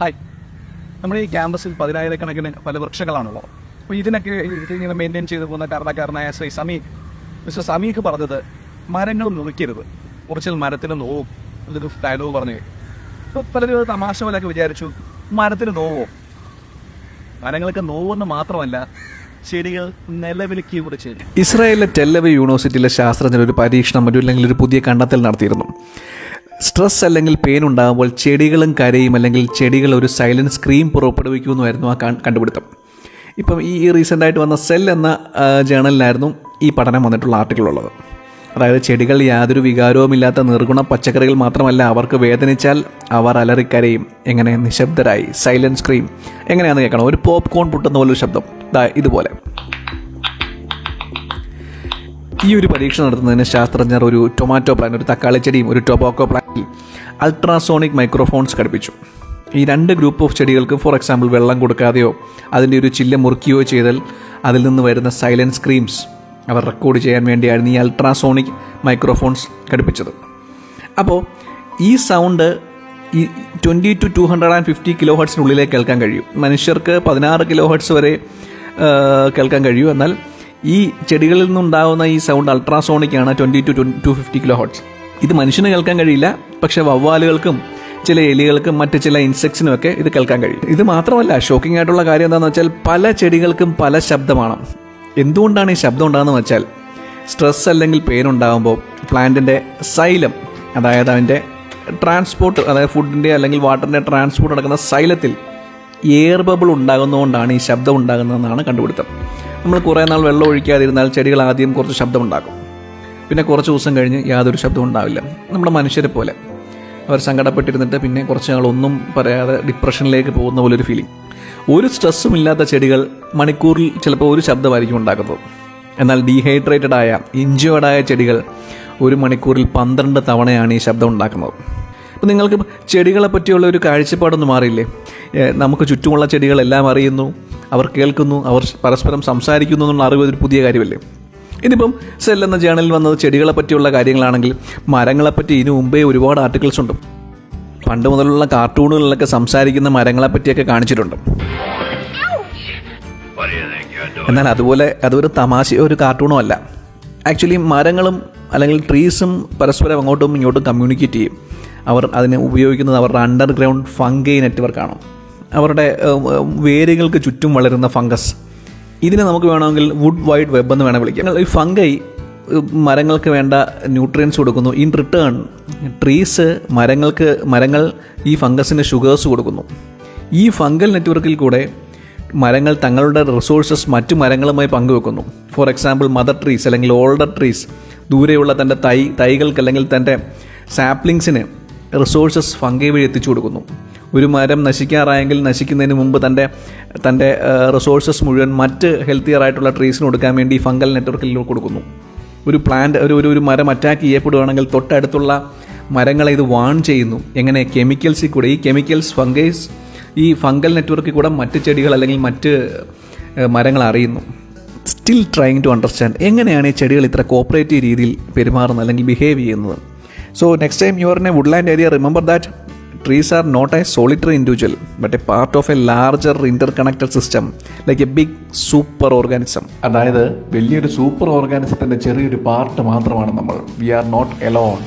Hi നമ്മുടെ ഈ ക്യാമ്പസിൽ പതിനായിരക്കണക്കിന് പല വൃക്ഷങ്ങളാണുള്ളത്. അപ്പോൾ ഇതിനൊക്കെ ഇങ്ങനെ മെയിന്റെയിൻ ചെയ്തു പോകുന്ന കാരണക്കാരനായ ശ്രീ സമീഖ് മിസ്റ്റർ സമീഖ് പറഞ്ഞത് മരങ്ങൾ നോക്കരുത് കുറച്ചിൽ മരത്തിന് നോവും. എന്നൊരു ഡയലോഗ് പറഞ്ഞു അപ്പോൾ പലരും തമാശ പോലെയൊക്കെ വിചാരിച്ചു. മരത്തിന് നോവോ? മരങ്ങൾക്ക് നോവെന്ന് മാത്രമല്ല ഇസ്രായേലിലെ ടെല്ലവ് യൂണിവേഴ്സിറ്റിയിലെ ശാസ്ത്രജ്ഞർ ഒരു പരീക്ഷണം ഒരു അല്ലെങ്കിൽ ഒരു പുതിയ കണ്ടെത്തൽ നടത്തിയിരുന്നു. സ്ട്രെസ് അല്ലെങ്കിൽ പെയിൻ ഉണ്ടാകുമ്പോൾ ചെടികളും കരയും അല്ലെങ്കിൽ ചെടികൾ ഒരു സൈലന്റ് സ്ക്രീം പുറപ്പെടുവിക്കുമെന്നുമായിരുന്നു ആ കണ്ടുപിടുത്തം. ഇപ്പം ഈ റീസെന്റായിട്ട് വന്ന സെൽ എന്ന ജേണലിലായിരുന്നു ഈ പഠനം വന്നിട്ടുള്ള ആർട്ടിക്കിൾ ഉള്ളത് അതായത് ചെടികൾ യാതൊരു വികാരവുമില്ലാത്ത നിർഗുണ പച്ചക്കറികൾ മാത്രമല്ല അവർക്ക് വേദനിച്ചാൽ അവർ അലറിക്കരയും എങ്ങനെ നിശബ്ദരായി സൈലന്റ് സ്ക്രീം എങ്ങനെയാണെന്ന് കേൾക്കണം. ഒരു പോപ്കോൺ പൊട്ടുന്ന പോലൊരു ശബ്ദം. ഇതുപോലെ. ഈ ഒരു പരീക്ഷ നടത്തുന്നതിന് ശാസ്ത്രജ്ഞർ ഒരു ടൊമാറ്റോ പ്ലാന്റ് ഒരു തക്കാളി ചെടിയും ഒരു ടൊബാക്കോ പ്ലാന്റിൽ അൾട്രാസോണിക് മൈക്രോഫോൺസ് ഘടിപ്പിച്ചു. ഈ രണ്ട് ഗ്രൂപ്പ് ഓഫ് ചെടികൾക്ക് ഫോർ എക്സാമ്പിൾ വെള്ളം കൊടുക്കാതെയോ അതിന്റെ ഒരു ചില്ല മുറുക്കിയോ ചെയ്താൽ അതിൽ നിന്ന് വരുന്ന സൈലൻസ് സ്ക്രീംസ് അവർ റെക്കോർഡ് ചെയ്യാൻ വേണ്ടിയായിരുന്നു ഈ അൾട്രാസോണിക് മൈക്രോഫോൺസ് ഘടിപ്പിച്ചത്. അപ്പോൾ ഈ സൗണ്ട് ഈ twenty to two hundred and fifty kilo ഹെർട്സിനുള്ളിലേക്ക് കേൾക്കാൻ കഴിയും. മനുഷ്യർക്ക് പതിനാറ് കിലോ ഹെർട്സ് വരെ കേൾക്കാൻ കഴിയും. എന്നാൽ ഈ ചെടികളിൽ നിന്നുണ്ടാകുന്ന ഈ സൗണ്ട് അൾട്രാസോണിക് ആണ് twenty to two fifty kilo hertz ഇത് മനുഷ്യന് കേൾക്കാൻ കഴിയില്ല പക്ഷെ വവ്വാലുകൾക്കും ചില എലികൾക്കും മറ്റു ചില ഇൻസെക്ട്സിനും ഒക്കെ ഇത് കേൾക്കാൻ കഴിയും. ഇത് മാത്രമല്ല ഷോക്കിംഗ് ആയിട്ടുള്ള കാര്യം എന്താണെന്ന് വെച്ചാൽ പല ചെടികൾക്കും പല ശബ്ദമാണ്. എന്തുകൊണ്ടാണ് ഈ ശബ്ദം ഉണ്ടാകുന്നത് വെച്ചാൽ സ്ട്രെസ് അല്ലെങ്കിൽ പെയിൻ ഉണ്ടാകുമ്പോൾ പ്ലാന്റിന്റെ സൈലം അതായത് അതിന്റെ ട്രാൻസ്പോർട്ട് അതായത് ഫുഡിന്റെ അല്ലെങ്കിൽ വാട്ടറിന്റെ ട്രാൻസ്പോർട്ട് നടക്കുന്ന സൈലത്തിൽ എയർ ബബിൾ ഉണ്ടാകുന്നതുകൊണ്ടാണ് ഈ ശബ്ദം ഉണ്ടാകുന്നതെന്നാണ് കണ്ടുപിടുത്തം. നമ്മൾ കുറേ നാൾ വെള്ളം ഒഴിക്കാതിരുന്നാൽ ചെടികൾ ആദ്യം കുറച്ച് ശബ്ദം ഉണ്ടാക്കും. പിന്നെ കുറച്ച് ദിവസം കഴിഞ്ഞ് യാതൊരു ശബ്ദവും ഉണ്ടാവില്ല. നമ്മുടെ മനുഷ്യരെ പോലെ. അവർ സങ്കടപ്പെട്ടിരുന്നിട്ട് പിന്നെ കുറച്ച് നാൾ ഒന്നും പറയാതെ ഡിപ്രഷനിലേക്ക് പോകുന്ന പോലൊരു ഫീലിംഗ് ഒരു സ്ട്രെസ്സും ഇല്ലാത്ത ചെടികൾ മണിക്കൂറിൽ ചിലപ്പോൾ ഒരു ശബ്ദമായിരിക്കും ഉണ്ടാക്കുന്നത്. എന്നാൽ ഡീഹൈഡ്രേറ്റഡ് ആയ ഇഞ്ചേർഡ് ആയ ചെടികൾ ഒരു മണിക്കൂറിൽ പന്ത്രണ്ട് തവണയാണ് ഈ ശബ്ദം ഉണ്ടാക്കുന്നത്. അപ്പം നിങ്ങൾക്ക് ചെടികളെ പറ്റിയുള്ള ഒരു കാഴ്ചപ്പാടൊന്നും മാറിയില്ലേ? നമുക്ക് ചുറ്റുമുള്ള ചെടികളെല്ലാം അറിയുന്നു അവർ കേൾക്കുന്നു അവർ പരസ്പരം സംസാരിക്കുന്നു എന്നുള്ള അറിവ് ഒരു പുതിയ കാര്യമല്ലേ? ഇനിയിപ്പം സെൽ എന്ന ജേണലിൽ വന്നത് ചെടികളെ പറ്റിയുള്ള കാര്യങ്ങളാണെങ്കിൽ മരങ്ങളെപ്പറ്റി ഇതിനു മുമ്പേ ഒരുപാട് ആർട്ടിക്കിൾസ് ഉണ്ട്. പണ്ട് മുതലുള്ള കാർട്ടൂണുകളിലൊക്കെ സംസാരിക്കുന്ന മരങ്ങളെ പറ്റിയൊക്കെ കാണിച്ചിട്ടുണ്ട്. എന്നാൽ അതുപോലെ അതൊരു തമാശ ഒരു കാർട്ടൂണും അല്ല. ആക്ച്വലി മരങ്ങളും അല്ലെങ്കിൽ ട്രീസും പരസ്പരം അങ്ങോട്ടും ഇങ്ങോട്ടും കമ്മ്യൂണിക്കേറ്റ് ചെയ്യും. അവർ അതിന് ഉപയോഗിക്കുന്നത് അവരുടെ അണ്ടർഗ്രൗണ്ട് ഫംഗൈ നെറ്റ്വർക്കാണ് അവരുടെ വേരുകൾക്ക് ചുറ്റും വളരുന്ന ഫംഗസ് ഇതിനെ നമുക്ക് വേണമെങ്കിൽ വുഡ് വൈഡ് വെബ് എന്ന് വേണം വിളിക്കാം. ഈ ഫംഗൈ മരങ്ങൾക്ക് വേണ്ട ന്യൂട്രിയൻസ് കൊടുക്കുന്നു. ഇൻ റിട്ടേൺ ട്രീസ് മരങ്ങൾക്ക് മരങ്ങൾ ഈ ഫംഗസിന് ഷുഗേഴ്സ് കൊടുക്കുന്നു. ഈ ഫംഗൽ നെറ്റ്വർക്കിൽ കൂടെ മരങ്ങൾ തങ്ങളുടെ റിസോഴ്സസ് മറ്റു മരങ്ങളുമായി പങ്കുവെക്കുന്നു. ഫോർ എക്സാമ്പിൾ മദർ ട്രീസ് അല്ലെങ്കിൽ ഓൾഡർ ട്രീസ് ദൂരെയുള്ള തന്റെ തൈ തൈകൾക്ക് അല്ലെങ്കിൽ തന്റെ സാപ്ലിങ്സിന് റിസോഴ്സസ് ഫംഗൈ വഴി എത്തിച്ചു കൊടുക്കുന്നു. ഒരു മരം നശിക്കാറായെങ്കിൽ നശിക്കുന്നതിന് മുമ്പ് തന്റെ തന്റെ റിസോഴ്സസ് മുഴുവൻ മറ്റ് ഹെൽത്തിയർ ആയിട്ടുള്ള ട്രീസിന് കൊടുക്കാൻ വേണ്ടി ഫംഗൽ നെറ്റ്വർക്കിൽ കൊടുക്കുന്നു. ഒരു പ്ലാന്റ് ഒരു ഒരു മരം അറ്റാക്ക് ചെയ്യപ്പെടുകയാണെങ്കിൽ തൊട്ടടുത്തുള്ള മരങ്ങളെ ഇത് വാൺ ചെയ്യുന്നു. എങ്ങനെ? കെമിക്കൽസിൽ കൂടെ. ഈ കെമിക്കൽസ് ഫംഗൈസ് ഈ ഫംഗൽ നെറ്റ്വർക്കിൽ കൂടെ മറ്റ് ചെടികൾ അല്ലെങ്കിൽ മറ്റ് മരങ്ങൾ അറിയുന്നു. സ്റ്റിൽ ട്രൈങ് ടു അണ്ടർസ്റ്റാൻഡ് എങ്ങനെയാണ് ഈ ചെടികൾ ഇത്ര കോപ്പറേറ്റീവ് രീതിയിൽ പെരുമാറുന്നത് അല്ലെങ്കിൽ ബിഹേവ് ചെയ്യുന്നത്. So next time you are a woodland area remember that are not a solitary individual but a part of a larger interconnected system like a big super organism അതായത് വലിയൊരു സൂപ്പർ ഓർഗാനിസത്തിന്റെ ചെറിയൊരു part മാത്രമാണ് നമ്മൾ. V are not Elon